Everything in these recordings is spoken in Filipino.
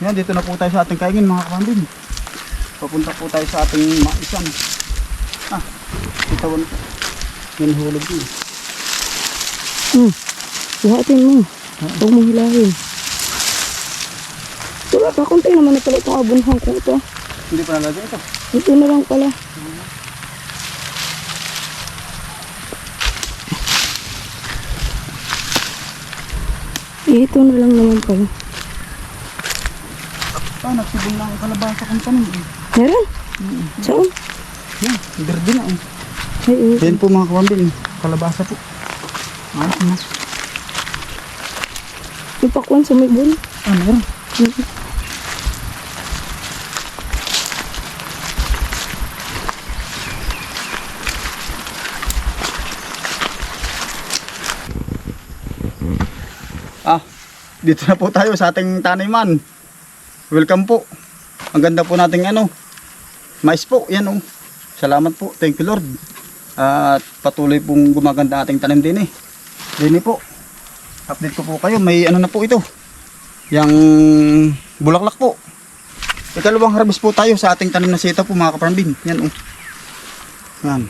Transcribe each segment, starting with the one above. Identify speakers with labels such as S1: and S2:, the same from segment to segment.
S1: Yan, dito na po tayo sa ating kaingin mga kapambin. Papunta po tayo sa ating maisan. Ah, itawan po. Yan hulog yun.
S2: Hmm. Buhatin mo. Huwag mo hilahin. Wala pa, konti naman na pala itong abunhang ko ito.
S1: Hindi pa nalagay ito.
S2: Ito na lang pala. Eh, ito na lang naman pala.
S1: Ah, nagsibol na ang kalabasa kong tanim. eh.
S2: Meron? Saan?
S1: Yan, berde na. Eh.
S2: Ay, oh.
S1: Yan po mga kapambin. Kalabasa po. Ah, ano?
S2: Yung pakwan sa may bun.
S1: Ah, meron. Ah, dito na po tayo sa ating taniman. Welcome po. Ang ganda po nating ano. Mais po, yan oh. Salamat po. Thank you Lord. At patuloy pong gumaganda ating tanim din eh. Dini po. Update ko po kayo. May ano na po ito. Yang bulaklak po. Ikalawang harvest po tayo sa ating tanim na sitaw po mga kaparambin. Yan oh. Yan.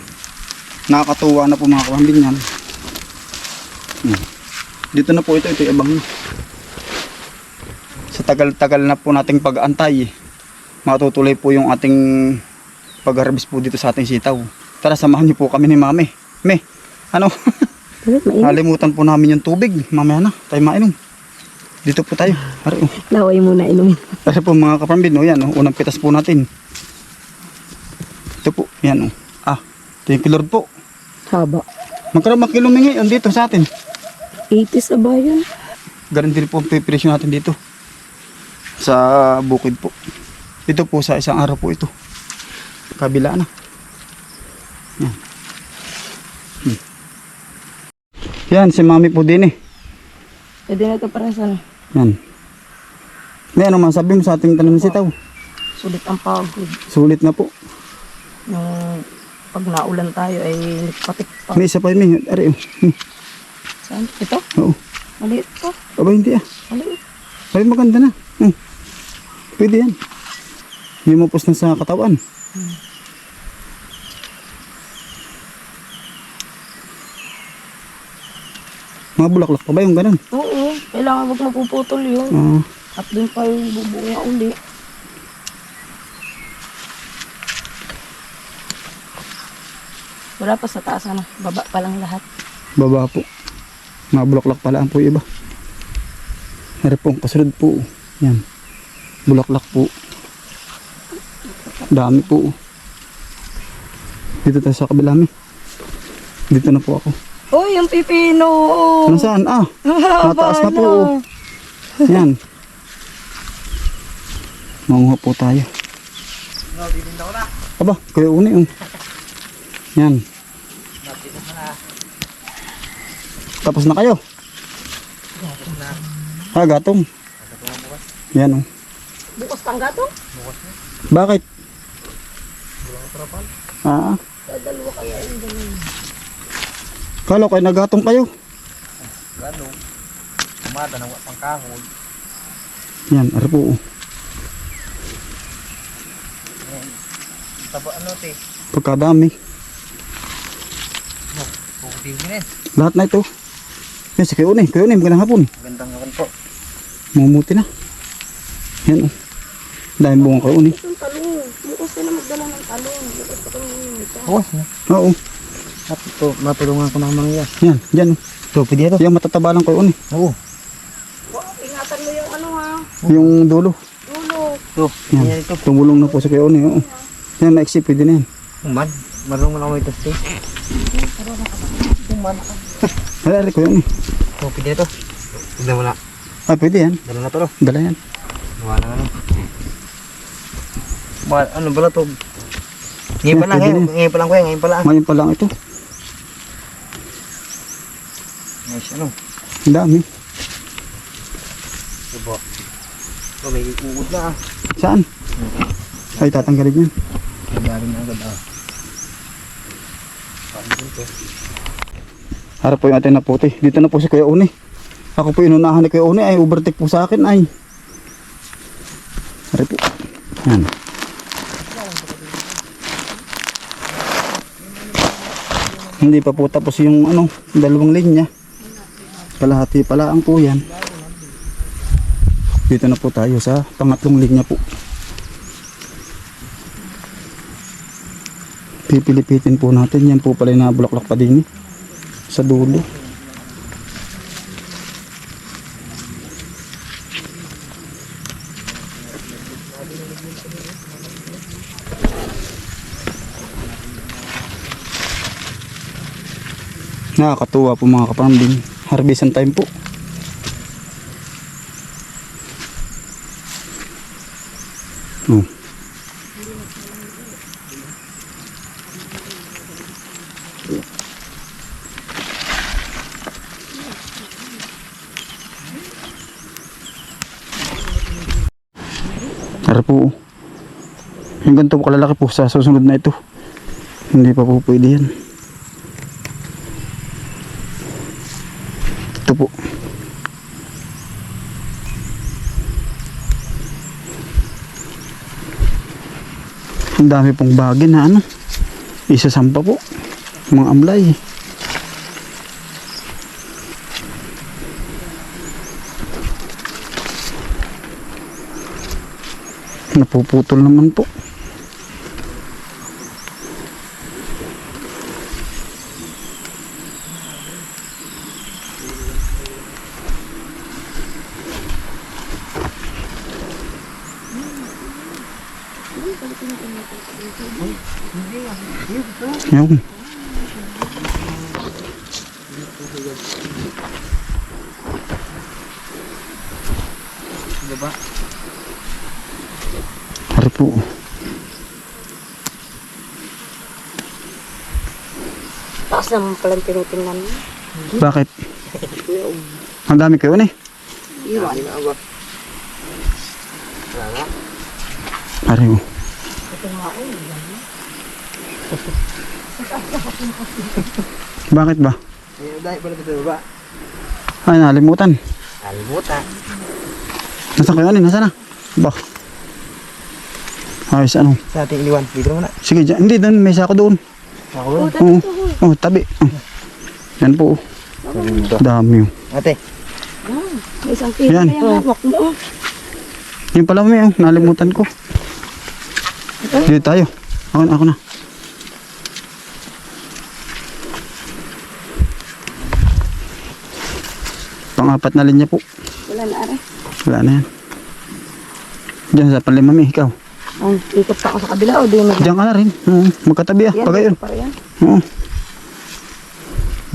S1: Nakakatuwa na po mga kaparambin yan. Hmm. Dito na po ito. Ito yung abang nyo. Sa tagal-tagal na po nating pag-antay. Matutuloy po yung ating pag-harvest po dito sa ating sitaw. Tara samahan niyo po kami ni Mami. Me, ano? Nalimutan po namin yung tubig. Mamaya na, tayo mainom. Dito po tayo. Ari, oh.
S2: Laway muna inumin.
S1: Kasi po mga kaparambin, oh, yan, oh, unang pitas po natin. Ito po, yan. Oh. Ah, thank you Lord po.
S2: Haba.
S1: Magkaroon mga kilome ngayon dito sa atin.
S2: 80 sa bayan.
S1: Ganun din po ang pipresyo natin dito. Sa bukid po. Ito po sa isang araw po ito. Kabila na. Yan. Hmm. Yan, si mami po din eh.
S2: Pwede na ito para sa
S1: Yan. May ano man sabi mo sa ating tanim ng sitaw?
S2: sulit ang pagod.
S1: Sulit na po.
S2: Yung pag naulan tayo ay patik pa.
S1: May isa pa yun. May, ari, oh. Hmm.
S2: Saan? Ito?
S1: Oo.
S2: Maliit pa.
S1: Aba, hindi ah.
S2: Maliit.
S1: Ay, maganda na. Hmm. Pwede yan. Pus na sa katawan. Mga bulaklak pa ba yung ganun?
S2: Oo. Kailangan wag mapuputol yun.
S1: Ah,
S2: At doon pa yung bubunga uli. Wala pa sa taas ano. Baba pa lang lahat.
S1: baba po. Mga bulaklak pala ang po iba. Hari po, kasunod po. Yan. Bulaklak po. Dami po. Dito tayo sa kabila mi. Dito na po ako.
S2: Uy, yung pipino!
S1: Nasaan? Ah, Mataas na po, oh. yan. Manguha po tayo. Aba, kayo uni. Um. Yan. Tapos na kayo? Ah, gatong. Yan oh.
S2: Bukas pang gato?
S1: Bakit? Ah,
S2: Dalawa kaya yung ganun.
S1: kala ko ay nagatong kayo.
S3: Ano? Umada ng pang kahoy.
S1: Yan, ari po.
S3: Taba ano te?
S1: Pagkadami.
S3: Pukutin din eh.
S1: Lahat na ito. Yan, si kayo uni. Kayo uni, magandang hapon.
S3: Magandang hapon po.
S1: Mumuti na. Yan oh. Dahil bunga kayo uni.
S2: Yung talong. Bukas ka na magdala ng talong. Bukas ka kami yung
S3: Oo.
S1: Oo.
S3: At ito, matulungan ko ng mga yan.
S1: Yan, yan. oh.
S3: Ito, pwede ito.
S1: Yan, matataba lang kayo uni.
S3: Oo.
S2: Ingatan mo yung ano ha.
S1: Yung dulo.
S2: Dulo.
S3: Ito,
S1: Yan.
S3: ito.
S1: Tumulong na po sa kayo uni. Oo. Yan, maiksi. Pwede na yan.
S3: Uman. Marunong na ako ito. Uman.
S1: Ay, ari ko yun eh.
S3: Ito, pwede ito. Tignan mo na.
S1: Ay, pwede yan.
S3: Dalo na to.
S1: Dala yan.
S3: Gawa na ano. Ba, ano ba ito? Ngayon pa lang,
S1: pwede
S3: ngayon,
S1: na.
S3: ngayon pa lang kuya, ngayon pa lang.
S1: Ngayon pa lang ito.
S3: Nice, ano?
S1: Ang dami.
S3: Diba? Ito, may uod na ah.
S1: Saan? Ay, tatanggalin yan.
S3: Nangyari na agad ah. Parang dito.
S1: Harap po yung atin na puti. Dito na po si Kuya Uni. Ako po inunahan ni Kuya Oni ay overtake po sa akin ay. Ari po. Yan. Hindi pa po tapos yung ano, dalawang linya. Kalahati pala ang po yan. Dito na po tayo sa pangatlong linya po. Pipilipitin po natin. Yan po pala yung nabulaklak pa din eh. Sa dulo. Nakakatuwa po mga kapambing. Harvestan time po. Oh. Tara po. Yung ganito po kalalaki po sa susunod na ito. Hindi pa po pwede yan. Po. Ang dami pong bagay na ano. Isasampa po. Mga amlay. Napuputol naman po. Yun.
S3: Baba.
S1: Hari po.
S2: Taas naman palang tinitingnan mo.
S1: Bakit? Ang dami kayo.
S2: Iwan.
S3: Na ba? Wala na.
S1: Hari mo. Bakit ba?
S3: Eh, dahil pala baba.
S1: Ay, nalimutan.
S3: Kalimutan.
S1: Nasaan kayo ni? Nasaan na? Ba? Ayos ano?
S3: Sa ating iniwan. Dito muna.
S1: Sige, dyan. hindi doon. May sako doon.
S3: Ako
S2: Oh,
S3: ba?
S1: Oo. Oh, tabi. Oh. Yan po. oh. Dami. oh.
S3: Ate.
S2: Kilo
S1: Yan.
S2: mo.
S1: Yung pala may oh. Nalimutan ko. Dito tayo. Ako na, ako na. Pang-apat na linya po.
S2: Wala na are.
S1: Wala na yan. Diyan sa panlimami, ikaw.
S2: Ang ikot pa ako sa kabila o di mo.
S1: Diyan ka na rin. Oo, magkatabi ah. Pagayon. Oo.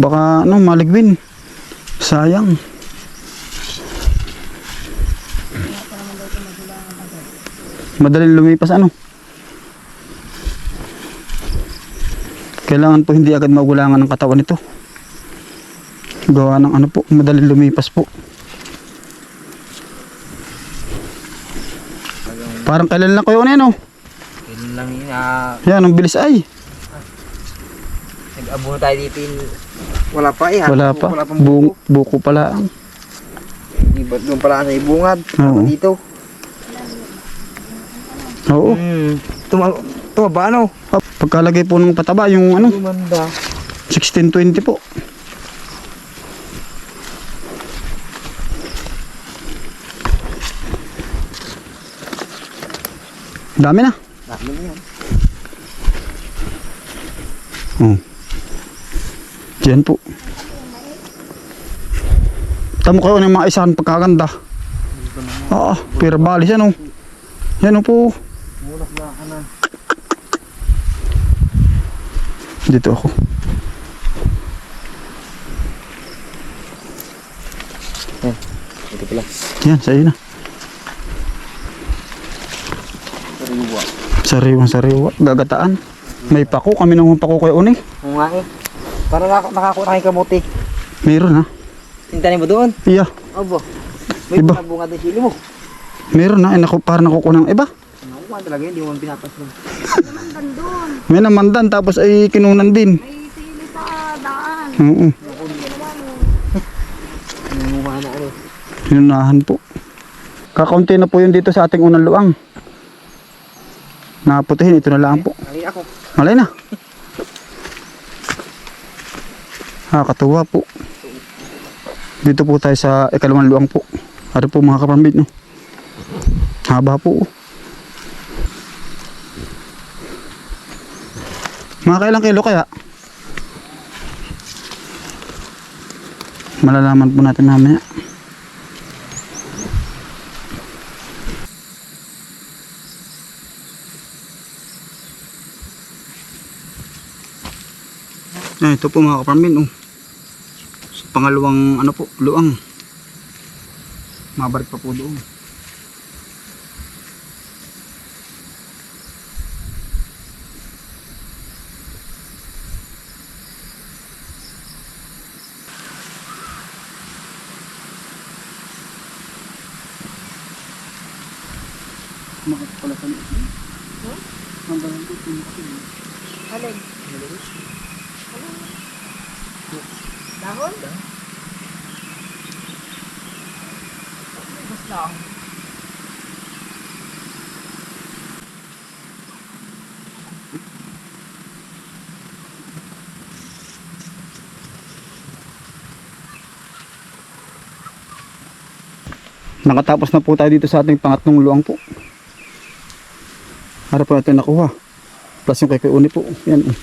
S1: Baka ano, maligwin. Sayang. Madaling lumipas ano. Kailangan po hindi agad magulangan ng katawan nito. Gawa ng ano po, madaling lumipas po. Parang kailan lang kayo ano,
S3: Yun lang yun. ah,
S1: Yan, ang bilis ay.
S3: Nag-abo tayo dito. Wala pa eh.
S1: Wala
S3: Wala
S1: pa.
S3: pang
S1: Bu
S3: buko.
S1: buko pala.
S3: Iba doon pala sa ibungad.
S1: Oo.
S3: Dito.
S1: Oo.
S3: Tuma tumaba ano?
S1: Pagkalagay po ng pataba, yung ano,
S3: Tumanda.
S1: 1620 po. Dami na.
S3: Dami na yan.
S1: Oh. Diyan po. Tamo kayo ng mga isahan pagkaganda. Oo, pero balis yan oh. Yan oh po.
S3: Mulak na ka na.
S1: Dito ako.
S3: Ito pala.
S1: Yan, sa'yo na.
S3: Sariwa.
S1: Sariwang sariwa. Gagataan. May pako. Kami nang pako kayo uni.
S3: Oo nga eh. Para nak nakakuha kayo kamuti.
S1: Meron ha.
S3: Tintanin mo doon.
S1: Iya.
S3: Obo. May
S1: Iba.
S3: Bunga din sili mo.
S1: Meron na. Eh, naku, para nakukuha ng iba.
S3: Nakuha talaga yun. Di mo man pinapasin.
S1: May namandan tapos ay kinunan din.
S2: May sili sa daan.
S1: Oo. Hinunahan po. Kakaunti na po yun dito sa ating unang luang. Naputihin, ito na lang po.
S3: Nalin ako.
S1: Malay na. Nakakatuwa po. Dito po tayo sa ikalawang luang po. Ano po mga kapambit no? Haba po. Mga kailang kilo kaya? Malalaman po natin mamaya. Ah, ito po mga kaparmin oh. Sa pangalawang ano po, luang. Mabalik pa po doon.
S2: Dahon? Mas lang.
S1: Nakatapos na po tayo dito sa ating pangatlong luang po. Harap po natin nakuha. Plus yung kay Kuya Uni po. Yan. eh.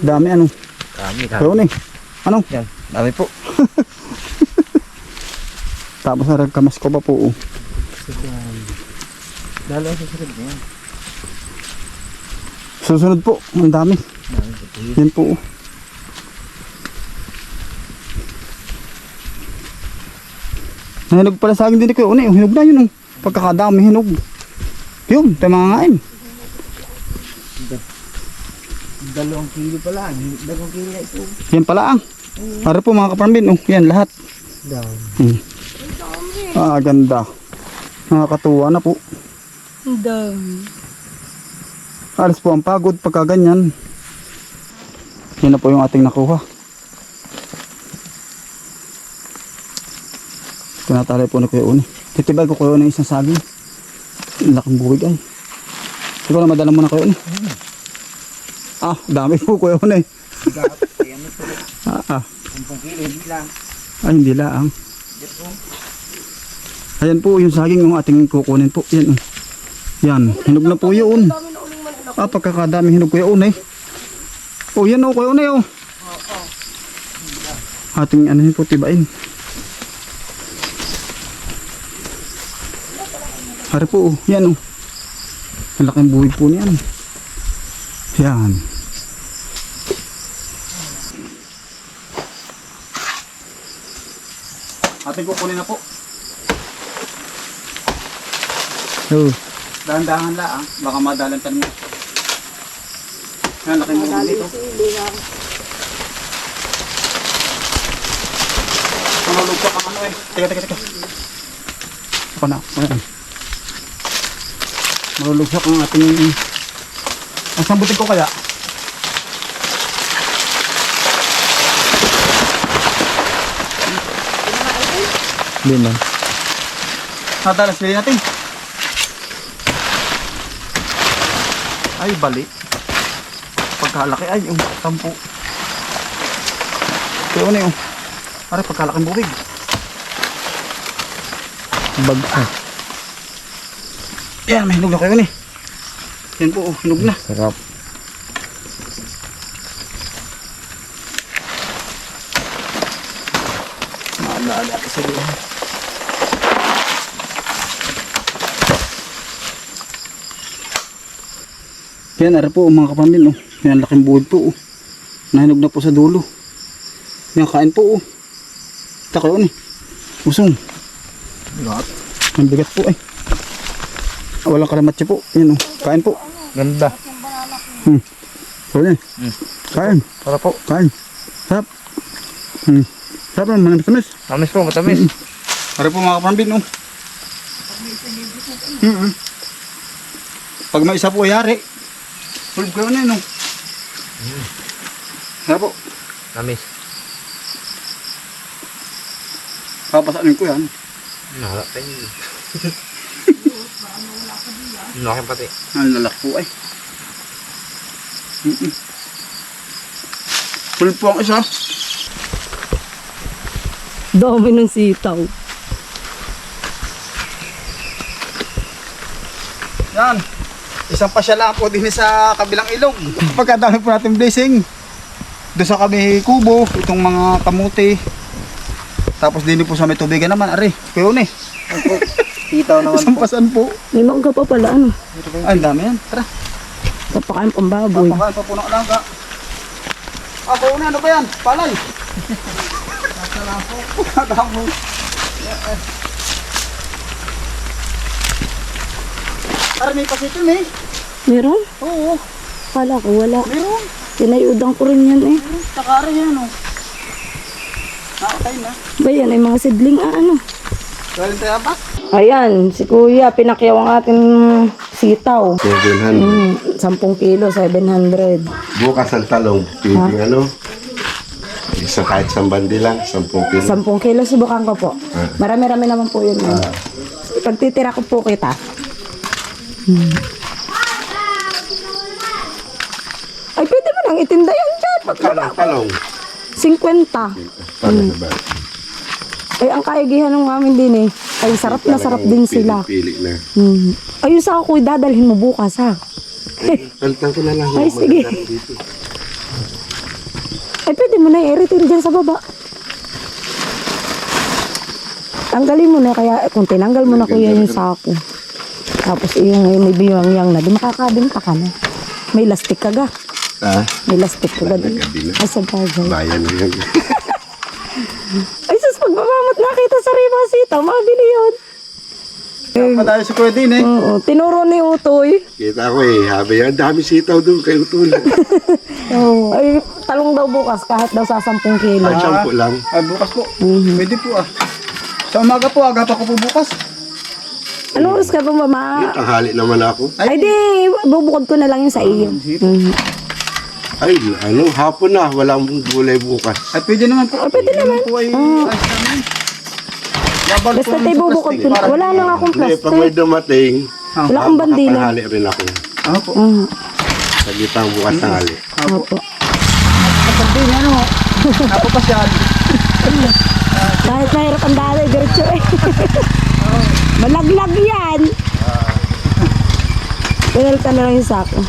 S1: Dami ano.
S3: Dami,
S1: Kuya Uni. Ano?
S3: Yan, dami po.
S1: Tapos na kamas ko pa po. oh.
S3: Lalo ang susunod niya.
S1: Susunod po. Ang dami. Yan po. oh. Nahinog pala sa akin din Kuya Uni. oh. Hinog na yun. Oh. Pagkakadami hinog. Yun. Tayo mga ngain.
S3: Dalawang kilo pa lang. Dalawang kilo na ito.
S1: Yan pala ang. Harap po mga kaparambin. Oh. Yan lahat. Hmm. Ah, ganda. Nakakatuwa na po.
S2: Ang dami.
S1: Alis po ang pagod pagka ganyan. Yan na po yung ating nakuha. Tinatali po na Kuya Uni. Titibay ko Kuya Uni isang saging. Ang laking buwig ay. Siguro na madala mo na Kuya Uni. Ah, dami po Kuya Uni. Ah, ah.
S3: 10 kilo, hindi lang.
S1: Ay, laang. Ayan po yung saging yung ating kukunin po. Yan. oh. Yan. Hinog na po yun. Ah, pagkakadami hinog kuya unay. Oh, yan oh, kuya unay oh. Ating ano po tibain. Hari po oh, yan oh. Ang laking buhay po niyan. Yan. Ating kukunin na po. Oh. Dahan-dahan lang, baka madalan tayo. Yan, laking buhay
S2: Dali
S1: dito.
S2: sili nga.
S1: Manulugsak ang ano eh. Teka, teka, teka. Ako na. Ayan. Manulugsak ang ating... Ang sambutin ko kaya? Hindi man. Nadalas sili natin. Ay, bali. Pagkalaki ay, yung tampo. Kaya ano yung... Pare, pagkalaking bubig. Bagsa. Yan, may hinog na kayo ni. Yan po, oh, hinog na.
S3: Sarap.
S1: Maala-ala ka sa liwan. Yan, ara po mga kapamilya. Oh. Yan, laking buhod po. Oh. Nahinog na po sa dulo. Yan, kain po. Oh. Taka yun eh. Usong.
S3: Lahat.
S1: Ang bigat po eh. Ah, walang kalamatsi po. Yan oh. Kain po.
S3: Ganda.
S1: Hmm. Pwede.
S3: Hmm.
S1: Kain.
S3: Sarap po.
S1: Kain. Sarap. Hmm. Sarap naman. Matamis.
S3: Tamis po, matamis.
S1: Para po mga kapambin, oh. Mm Pag may isa po yari, tulog kayo na yun, oh. Sarap po.
S3: Tamis.
S1: Papasanin ko yan.
S4: Nala tayo. Laki pati.
S1: Ang lalak po ay. Mm-mm. Full po ang isa.
S2: Dami ng sitaw.
S1: Yan. Isang pasya lang po din sa kabilang ilog. Pagkadami po natin blessing. Doon sa kami kubo, itong mga kamuti. Tapos din po sa may tubigan naman, ari. Kuyo ni.
S3: Titaw naman
S1: Isang pasan po.
S2: May mangga pa pala, ano?
S1: Ay, ang dami yan. Tara.
S2: Papakain pang baboy.
S1: Pakain pa po ng alaga. Ako una, ano ba yan? Palay. Nasa. Nasa Ara, may pasitin eh.
S2: Meron?
S1: Oo,
S2: Kala ko wala.
S1: meron.
S2: Tinayudan ko rin yan eh.
S1: Saka ara yan oh. Nakakay na.
S2: Ba yan ay mga sidling ah, ano?
S1: Galing tayo ba?
S2: Ayan, si Kuya, pinakyaw ang ating sitaw.
S5: 700.
S2: Mm, 10 kilo, 700.
S5: Bukas ang talong. Pwedeng ano? Isa kahit isang bandi lang, 10 kilo.
S2: 10 kilo, subukan ko po. Marami-rami naman po yun. eh. Pagtitira ko po kita. Hmm. Ay, pwede mo nang itinda yan dyan.
S5: Magkano ang talong?
S2: 50.
S5: Paano na ba?
S2: Ay, ang kaigihan ng amin din eh. Ay, sarap na sarap din sila.
S5: Pili na.
S2: Hmm. Ayun sa ako, dadalhin mo bukas ha.
S5: Palitan ko na lang.
S2: Ay, sige. Ay, pwede mo na i-return dyan sa baba. Tanggalin mo na kaya kung tinanggal mo na kuya yung sako. Tapos yung may biyang na, di makakabinta ka na. May lastik ka ga.
S5: Ah,
S2: May lastik ka ga. Ay, sa bagay.
S5: bayan na yan.
S2: Ay, sus, pagbabamat nakita sa riba sita, mabili yun.
S1: Padayo si Kuya Din eh.
S2: Oo, tinuro ni Utoy.
S5: Kita ko eh, habi yan. Dami sitaw doon kay Utol.
S2: Oo. Ay, talong daw bukas kahit daw sa 10 kilo.
S5: Ay, sampu lang.
S1: Ay, bukas po. Pwede po ah. Sa umaga po, aga pa ko po bukas.
S2: Anong oras ka ba, mama?
S5: Tanghali naman ako.
S2: Ay, di, bubukod ko na lang yung sa iyo. Mhm.
S5: Ay, ano, hapon na. Walang gulay bukas.
S1: Ay, pwede naman po.
S2: Ay, pwede naman.
S1: Po ay ayos namin. Yabal
S2: Basta
S1: namin
S2: tayo
S1: sa
S2: bubukod
S1: plastic
S2: ko na. Wala lang akong
S5: Hindi, pag may
S2: plastic.
S5: dumating,
S2: Wala akong bandila.
S5: makapanghali rin ako.
S1: Ano po?
S2: Ah,
S5: Sa gitang bukas tanghali.
S2: opo.
S1: Kapag din, ano? Napapasyal.
S2: Kahit mahirap ang dali, diretso eh. Malaglag yan. Pinal ka na lang yung sako.